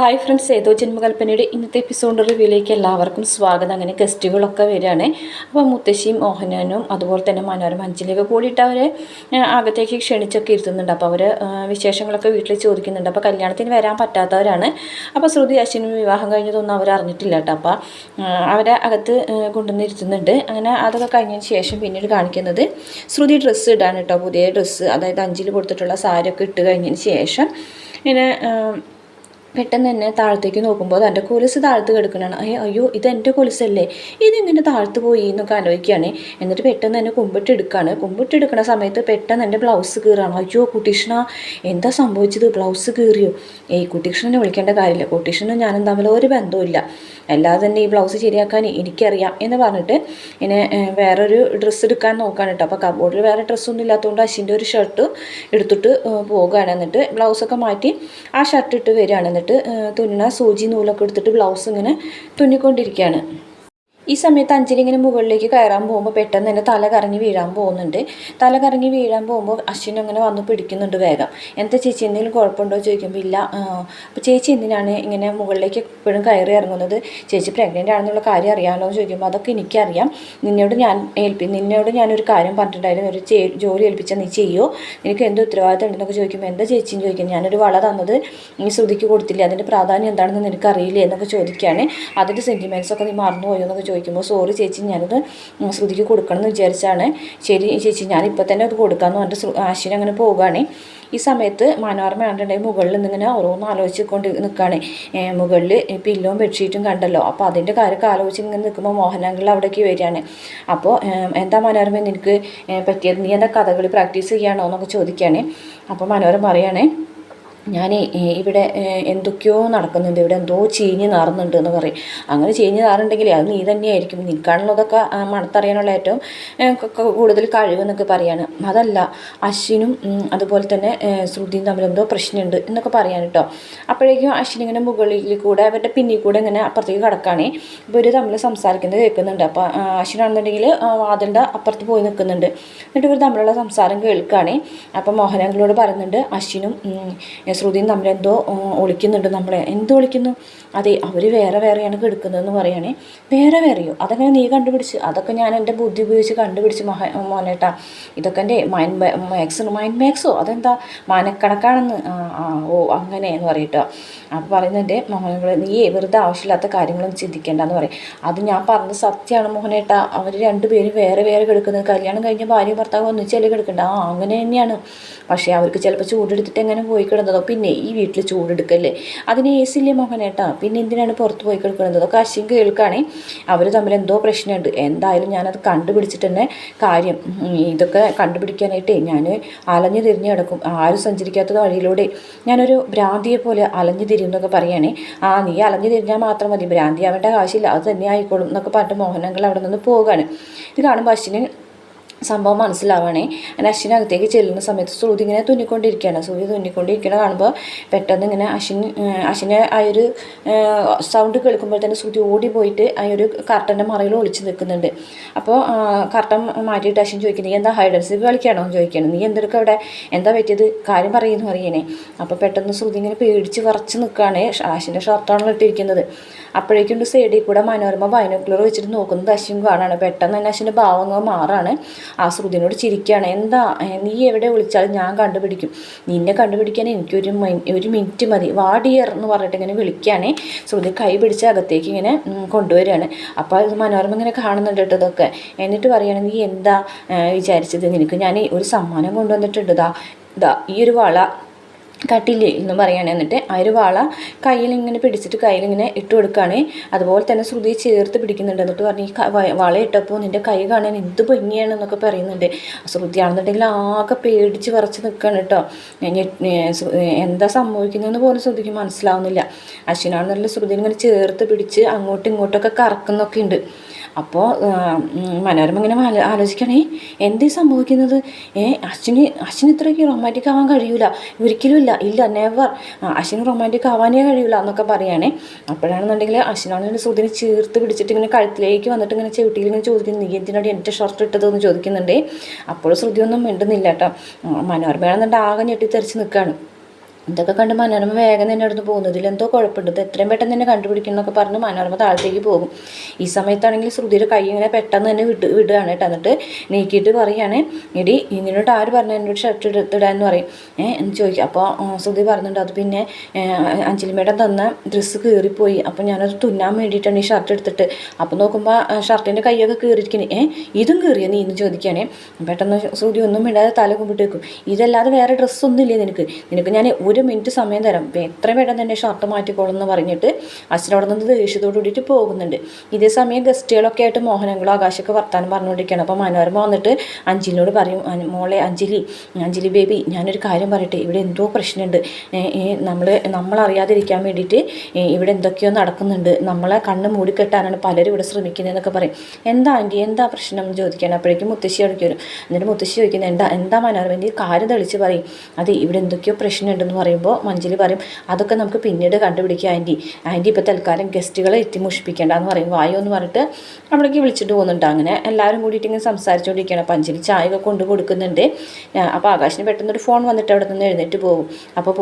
Hi friends ഏതോ ജന്മകൽപ്പനയുടെ ഇന്നത്തെ episode റിവ്യൂയിലേക്ക് എല്ലാവർക്കും സ്വാഗതം. അങ്ങനെ ഗസ്റ്റുകളൊക്കെ വരികയാണ്. അപ്പോൾ മുത്തശ്ശിയും മോഹനനും അതുപോലെ തന്നെ മനോരമ അഞ്ചിലേക്ക് കൂടിയിട്ട് അവരെ അകത്തേക്ക് ക്ഷണിച്ചൊക്കെ ഇരുത്തുന്നുണ്ട്. അപ്പോൾ അവർ വിശേഷങ്ങളൊക്കെ വീട്ടിൽ ചോദിക്കുന്നുണ്ട്. അപ്പോൾ കല്യാണത്തിന് വരാൻ പറ്റാത്തവരാണ്. അപ്പോൾ ശ്രുതി അശ്വിനും വിവാഹം കഴിഞ്ഞതൊന്നും അവർ അറിഞ്ഞിട്ടില്ല കേട്ടോ. അപ്പോൾ അവരെ അകത്ത് കൊണ്ടുവന്ന് ഇരുത്തുന്നുണ്ട്. അങ്ങനെ അതൊക്കെ കഴിഞ്ഞതിന് ശേഷം പിന്നീട് കാണിക്കുന്നത് ശ്രുതി ഡ്രസ്സ് ഇടാണ് കേട്ടോ. പുതിയ ഡ്രസ്സ് അതായത് അഞ്ചിൽ കൊടുത്തിട്ടുള്ള സാരിയൊക്കെ ഇട്ട് കഴിഞ്ഞതിന് ശേഷം. ഇങ്ങനെ പെട്ടെന്ന് തന്നെ താഴത്തേക്ക് നോക്കുമ്പോൾ തന്റെ കൊലുസ് താഴ്ത്ത് കിടക്കണാണ് അയ്യോ അയ്യോ ഇത് എന്റെ കൊലുസല്ലേ? ഇതെങ്ങനെ താഴ്ത്ത് പോയി എന്നൊക്കെ ആലോചിക്കുകയാണ്. എന്നിട്ട് പെട്ടെന്ന് തന്നെ കുമ്പിട്ടെടുക്കുകയാണ് കുമ്പിട്ടെടുക്കുന്ന സമയത്ത് പെട്ടെന്ന് എന്റെ ബ്ലൗസ് കീറാണ്. അയ്യോ കുട്ടീഷ്ണ എന്താ സംഭവിച്ചത്? ബ്ലൗസ് കീറിയോ? ഏയ് കുട്ടീഷ്ണനെ വിളിക്കേണ്ട കാര്യമില്ല. കുട്ടീഷ്ണനും ഞാനും തമ്മിൽ ഒരു ബന്ധവുമില്ല. അല്ലാതെ തന്നെ ഈ ബ്ലൗസ് ശരിയാക്കാൻ എനിക്കറിയാം എന്ന് പറഞ്ഞിട്ട് ഇങ്ങനെ വേറൊരു ഡ്രസ്സ് എടുക്കാൻ നോക്കുകയാണ് കേട്ടോ അപ്പോൾ കബോർഡിൽ വേറെ ഡ്രസ്സൊന്നും ഇല്ലാത്തതുകൊണ്ട് അശ്വിന്റെ ഒരു ഷർട്ട് എടുത്തിട്ട് പോകുകയാണ് എന്നിട്ട് ബ്ലൗസൊക്കെ മാറ്റി ആ ഷർട്ട് ഇട്ട് വരികയാണ്. എന്നിട്ട് തുന്നണ സൂചി നൂലൊക്കെ എടുത്തിട്ട് ബ്ലൗസ് ഇങ്ങനെ തുന്നിക്കൊണ്ടിരിക്കുകയാണ്. ഈ സമയത്ത് അഞ്ജലി മുകളിലേക്ക് കയറാൻ പോകുമ്പോൾ പെട്ടെന്ന് തന്നെ തല കറങ്ങി വീഴാൻ പോകുന്നുണ്ട്. തല കറങ്ങി വീഴാൻ പോകുമ്പോൾ അശ്വിൻ അങ്ങനെ വന്ന് പിടിക്കുന്നുണ്ട് വേഗം. എന്താ ചേച്ചി എന്തെങ്കിലും കുഴപ്പമുണ്ടോ? ചോദിക്കുമ്പോൾ ഇല്ല. അപ്പോൾ ചേച്ചി എന്തിനാണ് ഇങ്ങനെ മുകളിലേക്ക് എപ്പോഴും കയറി ഇറങ്ങുന്നത്? ചേച്ചി പ്രഗ്നന്റ് ആണെന്നുള്ള കാര്യം അറിയാമല്ലോ എന്ന് ചോദിക്കുമ്പോൾ അതൊക്കെ എനിക്കറിയാം. നിന്നോട് ഞാൻ ഏൽപ്പി നിന്നോട് ഞാനൊരു കാര്യം പറഞ്ഞിട്ടുണ്ടായിരുന്നു. ഒരു ജോലി ഏൽപ്പിച്ചാൽ നീ ചെയ്യോ. നിനക്ക് എന്ത് ഉത്തരവാദിത്തം ഉണ്ടെന്നൊക്കെ ചോദിക്കുമ്പോൾ എന്താ ചേച്ചിന്ന് ചോദിക്കും. ഞാനൊരു വള തന്നത് നീ ശ്രുതിക്ക് കൊടുത്തില്ലേ? അതിന്റെ പ്രാധാന്യം എന്താണെന്ന് നിനക്കറിയില്ലേ? എന്നൊക്കെ ചോദിക്കുകയാണ് അതിന്റെ സെന്റിമെന്റ്സൊക്കെ നീ മറന്നുപോയോ എന്നൊക്കെ ചോദിക്കുമ്പോൾ സോറി ചേച്ചി ഞാനത് ശ്രുതിക്ക് കൊടുക്കണം എന്ന് വിചാരിച്ചാണ്. ശരി ചേച്ചി ഞാനിപ്പോൾ തന്നെ അത് കൊടുക്കാമെന്ന് പറഞ്ഞിട്ട് അശ്വിൻ അങ്ങനെ പോവുകയാണ് ഈ സമയത്ത് മനോരമ കണ്ടിട്ടുണ്ടെങ്കിൽ മുകളിൽ നിന്നിങ്ങനെ ഓരോന്ന് ആലോചിച്ചുകൊണ്ട് നിൽക്കുകയാണ് മുകളിൽ പില്ലോവും ബെഡ്ഷീറ്റും കണ്ടല്ലോ. അപ്പോൾ അതിന്റെ കാര്യമൊക്കെ ആലോചിച്ച് ഇങ്ങനെ നിൽക്കുമ്പോൾ മോഹനാങ്കിൾ അവിടേക്ക് വരികയാണ്. അപ്പോൾ എന്താ മനോരമ നിനക്ക് പറ്റിയത്? നീ എന്താ കഥകളി പ്രാക്ടീസ് ചെയ്യാണോ എന്നൊക്കെ ചോദിക്കുകയാണ് അപ്പോൾ മനോരമ പറയുകയാണേ ഞാൻ ഇവിടെ എന്തൊക്കെയോ നടക്കുന്നുണ്ട്. ഇവിടെ എന്തോ ചീഞ്ഞ് നാറുന്നുണ്ട് എന്ന് പറയും. അങ്ങനെ ചീഞ്ഞ് നാറുണ്ടെങ്കിൽ അത് നീ തന്നെയായിരിക്കും. നിൽക്കാനുള്ളതൊക്കെ മണത്തറിയാനുള്ള ഏറ്റവും കൂടുതൽ കഴിവെന്നൊക്കെ പറയാണ്. അതല്ല അശ്വിനും അതുപോലെ തന്നെ ശ്രുതിയും തമ്മിൽ എന്തോ പ്രശ്നമുണ്ട് എന്നൊക്കെ പറയാൻ കേട്ടോ. അപ്പോഴേക്കും അശ്വിൻ ഇങ്ങനെ മുകളിൽ കൂടെ അവരുടെ പിന്നിൽ കൂടെ ഇങ്ങനെ അപ്പുറത്തേക്ക് കിടക്കുകയാണേ ഇവർ തമ്മിൽ സംസാരിക്കുന്നത് കേൾക്കുന്നുണ്ട്. അപ്പോൾ അശ്വിനാണെന്നുണ്ടെങ്കിൽ വാതിലിന്റെ അപ്പുറത്ത് പോയി നിൽക്കുന്നുണ്ട്. എന്നിട്ട് ഇവർ തമ്മിലുള്ള സംസാരം കേൾക്കുകയാണേ അപ്പോൾ മോഹനങ്ങളോട് പറയുന്നുണ്ട് അശ്വിനും ശ്രുതിയും ഉം, ഒളിക്കുന്നുണ്ട് നമ്മളെ. എന്ത് ഒളിക്കുന്നു? അതെ അവർ വേറെ വേറെയാണ് കിടക്കുന്നതെന്ന് പറയുകയാണെ. വേറെ വേറെയോ? അതൊക്കെ നീ കണ്ടുപിടിച്ച്. അതൊക്കെ ഞാൻ എന്റെ ബുദ്ധി ഉപയോഗിച്ച് കണ്ടുപിടിച്ച് മഹ മോനേട്ടാ. ഇതൊക്കെ എന്റെ മൈൻഡ് മാക്സ് മൈൻഡ് മാക്സോ? അതെന്താ? മാനക്കണക്കാണെന്ന്. ഓ അങ്ങനെ എന്ന് പറയട്ടോ. അപ്പോൾ പറയുന്നുണ്ട് മോഹനങ്ങൾ നീ വെറുതെ ആവശ്യമില്ലാത്ത കാര്യങ്ങളൊന്നും ചിന്തിക്കേണ്ടെന്ന് പറയും. അത് ഞാൻ പറഞ്ഞ സത്യമാണ് മോഹനേട്ടാ. അവർ രണ്ടുപേരും വേറെ വേറെ കിടക്കുന്നത്. കല്യാണം കഴിഞ്ഞ ഭാര്യ ഭർത്താവ് ഒന്നിച്ചല്ലേ കിടക്കണ്ട? ആ അങ്ങനെ തന്നെയാണ്. പക്ഷേ അവർക്ക് ചിലപ്പോൾ ചൂടെടുത്തിട്ട് എങ്ങനെ പോയി കിടന്നതോ? പിന്നെ ഈ വീട്ടിൽ ചൂടെടുക്കല്ലേ? അതിന് എ സി ഇല്ലേ പിന്നെ എന്തിനാണ് പുറത്ത് പോയി കിടക്കുന്നത്? അതൊക്കെ അശ്വിൻ കേൾക്കുകയാണെങ്കിൽ അവർ തമ്മിൽ എന്തോ പ്രശ്നമുണ്ട്. എന്തായാലും ഞാനത് കണ്ടുപിടിച്ചിട്ട് തന്നെ കാര്യം ഇതൊക്കെ കണ്ടുപിടിക്കാനായിട്ടേ ഞാൻ അലഞ്ഞു തിരിഞ്ഞ് കിടക്കും. ആരും സഞ്ചരിക്കാത്ത വഴിയിലൂടെ ഞാനൊരു ഭ്രാന്തിയെ പോലെ അലഞ്ഞു തിരിയും എന്നൊക്കെ പറയുകയാണെ. ആ നീ അലഞ്ഞു തിരിഞ്ഞാൽ മാത്രം മതി. ഭ്രാന്തി ആവേണ്ട ആവശ്യമില്ല. അത് തന്നെ ആയിക്കോളും എന്നൊക്കെ പറഞ്ഞിട്ട് മോഹനങ്ങൾ അവിടെ നിന്ന് പോവുകയാണ്. ഇത് കാണുമ്പോൾ അശ്വിന് സംഭവം മനസ്സിലാവണേ. അങ്ങനെ അശ്വിനകത്തേക്ക് ചെല്ലുന്ന സമയത്ത് ശ്രുതി ഇങ്ങനെ തുന്നിക്കൊണ്ടിരിക്കുകയാണ്. ശ്രുതി തുന്നിക്കൊണ്ടിരിക്കണ കാണുമ്പോൾ പെട്ടെന്ന് ഇങ്ങനെ അശ്വിൻ അശ്വിനെ ആ ഒരു സൗണ്ട് കേൾക്കുമ്പോൾ തന്നെ ശ്രുതി ഓടി പോയിട്ട് ആ ഒരു കർട്ടന്റെ മറയിൽ ഒളിച്ച് നിൽക്കുന്നുണ്ട്. അപ്പോൾ കർട്ടൻ മാറ്റിയിട്ട് അശ്വിൻ ചോദിക്കുന്നത് എന്താ ഹൈഡൻസ് കളിക്കുകയാണോ എന്ന് ചോദിക്കുകയാണ്. നീ എന്തൊക്കെ അവിടെ? എന്താ പറ്റിയത്? കാര്യം പറയുന്നു അറിയണേ. അപ്പോൾ പെട്ടെന്ന് ശ്രുതി ഇങ്ങനെ പേടിച്ച് വറച്ച് നിൽക്കുകയാണ് അശ്വിന്റെ ഷർട്ടാണല്ലോ ഇട്ടിരിക്കുന്നത്. അപ്പോഴേക്കും സൈഡിൽ കൂടെ മനോരമ ബൈനോക്കുലർ വെച്ചിട്ട് നോക്കുന്നത് അശ്വിൻ കാണാണ്. പെട്ടെന്ന് തന്നെ അശ്വിന്റെ ഭാവങ്ങൾ മാറാണ്. ആ ശ്രുതിനോട് ചിരിക്കുകയാണ്. എന്താ? നീ എവിടെ വിളിച്ചാലും ഞാൻ കണ്ടുപിടിക്കും. നിന്നെ കണ്ടുപിടിക്കാൻ എനിക്കൊരു ഒരു മിനിറ്റ് മതി. വാടിയർ എന്ന് പറഞ്ഞിട്ട് ഇങ്ങനെ വിളിക്കുകയാണേ. ശ്രുതി കൈ പിടിച്ച അകത്തേക്ക് ഇങ്ങനെ കൊണ്ടുവരികയാണ്. അപ്പോൾ അത് മനോരമ ഇങ്ങനെ കാണുന്നുണ്ട് കേട്ടോ ഇതൊക്കെ. എന്നിട്ട് പറയുകയാണ് നീ എന്താ വിചാരിച്ചത്? നിനക്ക് ഞാൻ ഒരു സമ്മാനം കൊണ്ടുവന്നിട്ടുണ്ട്. ദാ ഇതാ ഈ ഒരു വള കട്ടില്ലേ എന്ന് പറയുകയാണ് എന്നിട്ട് ആ ഒരു വാള കയ്യിൽ ഇങ്ങനെ പിടിച്ചിട്ട് കയ്യിൽ ഇങ്ങനെ ഇട്ട് കൊടുക്കുകയാണ്. അതുപോലെ തന്നെ ശ്രുതി ചേർത്ത് പിടിക്കുന്നുണ്ട്. എന്നിട്ട് പറഞ്ഞ് ഈ വള ഇട്ടപ്പോൾ നിന്റെ കൈ കാണാൻ എന്ത് ഭംഗിയാണെന്നൊക്കെ പറയുന്നുണ്ട്. ശ്രുതി ആണെന്നുണ്ടെങ്കിൽ ആകെ പേടിച്ച് വിറച്ച് നിൽക്കുകയാണ് കേട്ടോ. എന്താ സംഭവിക്കുന്നതെന്ന് പോലും ശ്രുതിക്ക് മനസ്സിലാവുന്നില്ല. അശ്വിനാണെന്നുള്ള ശ്രുതി ഇങ്ങനെ ചേർത്ത് പിടിച്ച് അങ്ങോട്ടും ഇങ്ങോട്ടൊക്കെ കറക്കുന്നൊക്കെ ഉണ്ട്. അപ്പോൾ മനോരമ ഇങ്ങനെ ആലോ- ആലോചിക്കണേ എന്തേ സംഭവിക്കുന്നത്? ഏ അശ്വിന് അശ്വിന് ഇത്രയ്ക്ക് റൊമാന്റിക് ആവാൻ കഴിയൂല. ഒരിക്കലും ഇല്ല. ഇല്ല നെവർ അശ്വിന് റൊമാന്റിക് ആവാനേ കഴിയൂല എന്നൊക്കെ പറയുകയാണേ അപ്പോഴാണെന്നുണ്ടെങ്കിൽ അശ്വിനാണെങ്കിൽ സുധിനെ ചേർത്ത് പിടിച്ചിട്ട് ഇങ്ങനെ കഴുത്തിലേക്ക് വന്നിട്ട് ഇങ്ങനെ ചെവിട്ടിയിൽ ഇങ്ങനെ ചോദിക്കുന്നു നീ എന്തിനാണ് എന്റെ ഷർട്ട് ഇട്ടതെന്ന് ചോദിക്കുന്നുണ്ടേ? അപ്പോൾ ശ്രുതിയൊന്നും മിണ്ടുന്നില്ല കേട്ടോ. മനോരമയാണെന്നുണ്ടെങ്കിൽ ആകെ ഞെട്ടിത്തെറിച്ച് നിൽക്കുകയാണ്. ഇതൊക്കെ കണ്ട് മനോരമ വേഗം തന്നെ അടുത്ത് പോകുന്നത് ഇതിലെന്തോ കുഴപ്പമുണ്ട്. ഇത് എത്രയും പെട്ടെന്ന് തന്നെ കണ്ടുപിടിക്കണം എന്നൊക്കെ പറഞ്ഞ് മനോരമ താഴത്തേക്ക് പോകും. ഈ സമയത്താണെങ്കിൽ ശ്രുതിയുടെ കൈ ഇങ്ങനെ പെട്ടെന്ന് തന്നെ വിട്ട് വിടുകയാണ് കേട്ടോ. എന്നിട്ട് നീക്കിയിട്ട് പറയുകയാണ് എടി ഇങ്ങനോട്ട് ആര് പറഞ്ഞു എന്നോട് ഷർട്ട് എടുത്തിടാന്ന് പറയും? ഏഹ് എന്ന് ചോദിക്കും. അപ്പോൾ ശ്രുതി പറഞ്ഞിട്ടുണ്ട് അത് പിന്നെ അഞ്ജലിമേടം തന്ന ഡ്രസ്സ് കീറിപ്പോയി. അപ്പോൾ ഞാനത് തുന്നാൻ വേണ്ടിയിട്ടാണ് ഈ ഷർട്ട് എടുത്തിട്ട്. അപ്പോൾ നോക്കുമ്പോൾ ഷർട്ടിന്റെ കൈയൊക്കെ കീറിയിരിക്കണേ. ഏഹ് ഇതും കീറിയ നീ? എന്ന് ചോദിക്കുകയാണേ. പെട്ടെന്ന് ശ്രുതി ഒന്നും മിണ്ടാതെ തല കുമ്പിട്ട് വെക്കും ഇതല്ലാതെ വേറെ ഡ്രസ്സൊന്നും ഇല്ലേ നിനക്ക്? നിനക്ക് ഞാൻ ഒരു മിനിറ്റ് സമയം തരാം. എത്രയും പെട്ടെന്ന് തന്നെ ഷർട്ട് മാറ്റിക്കോളും എന്ന് പറഞ്ഞിട്ട് അച്ഛനോട് നിന്ന് ദേഷ്യത്തോട് കൂടിയിട്ട് പോകുന്നുണ്ട്. ഇതേ സമയം ഗസ്റ്റുകളൊക്കെ ആയിട്ട് മോഹനങ്ങളും ആകാശമൊക്കെ വർത്താനം പറഞ്ഞുകൊണ്ടിരിക്കുകയാണ്. അപ്പോൾ മനോരമ വന്നിട്ട് അഞ്ജലിനോട് പറയും "അൻ- മോളെ അഞ്ജലി അഞ്ജലി ബേബി ഞാനൊരു കാര്യം പറയട്ടെ. ഇവിടെ എന്തോ പ്രശ്നമുണ്ട്. നമ്മൾ നമ്മളറിയാതിരിക്കാൻ വേണ്ടിയിട്ട് ഇവിടെ എന്തൊക്കെയോ നടക്കുന്നുണ്ട്. നമ്മളെ കണ്ണ് മൂടിക്കെട്ടാനാണ് പലരും ഇവിടെ ശ്രമിക്കുന്നതെന്നൊക്കെ പറയും. എന്താ ആന്റി? എന്താ പ്രശ്നം? ചോദിക്കാൻ അപ്പോഴേക്കും മുത്തശ്ശി അടുക്കി വരും. എന്നിട്ട് മുത്തശ്ശി ചോദിക്കുന്നത് എന്താ എന്താ മനോരമ? കാര്യം തെളിച്ച് പറയും. അതെ ഇവിടെ എന്തൊക്കെയോ പ്രശ്നമുണ്ടെന്ന് പറയുമ്പോൾ മഞ്ജലി പറയും അതൊക്കെ നമുക്ക് പിന്നീട് കണ്ടുപിടിക്കുക ആന്റി ആന്റി ഇപ്പോൾ തൽക്കാലം ഗസ്റ്റുകളെ എത്തി എന്ന് പറയും. വായോ എന്ന് പറഞ്ഞിട്ട് അവിടേക്ക് വിളിച്ചിട്ട് പോകുന്നുണ്ട്. അങ്ങനെ എല്ലാവരും കൂടിയിട്ട് ഇങ്ങനെ സംസാരിച്ചുകൊണ്ടിരിക്കുകയാണ് അപ്പം ചായ ഒക്കെ കൊണ്ട് കൊടുക്കുന്നുണ്ട്. അപ്പോൾ ആകാശിന് പെട്ടെന്നൊരു ഫോൺ വന്നിട്ട് അവിടെ നിന്ന് എഴുന്നേറ്റ് പോകും. അപ്പോൾ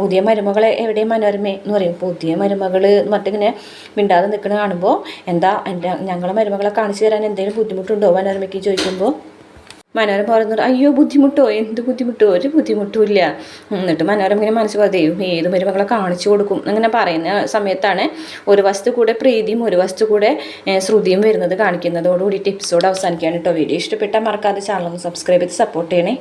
പുതിയ മരുമകളെ എവിടെയും മനോരമേ എന്ന് പറയും. പുതിയ മരുമകൾ മറ്റിങ്ങനെ മിണ്ടാതെ നിൽക്കുന്നത് കാണുമ്പോൾ എന്താ എന്റെ ഞങ്ങളെ മരുമകളെ കാണിച്ചു തരാൻ എന്തെങ്കിലും ബുദ്ധിമുട്ടുണ്ടോ മനോരമയ്ക്ക് ചോദിക്കുമ്പോൾ മനോരമ പറയുന്നുണ്ട് അയ്യോ ബുദ്ധിമുട്ടോ? എന്ത് ബുദ്ധിമുട്ടോ? ഒരു ബുദ്ധിമുട്ടുമില്ല എന്നിട്ട് മനോരമ ഇങ്ങനെ മനസ്സ് പറയും ഏത് മരുമകളെ കാണിച്ചു കൊടുക്കും? അങ്ങനെ പറയുന്ന സമയത്താണ് ഒരു വസ്തു കൂടെ പ്രീതിയും ഒരു വസ്തു കൂടെ ശ്രുതിയും വരുന്നത് കാണിക്കുന്നതോടുകൂടിയിട്ട് എപ്പിസോഡ് അവസാനിക്കുകയാണ് കേട്ടോ വീഡിയോ. ഇഷ്ടപ്പെട്ടാൽ മറക്കാതെ ചാനൽ ഒന്ന് സബ്സ്ക്രൈബ് ചെയ്ത് സപ്പോർട്ട് ചെയ്യണേ.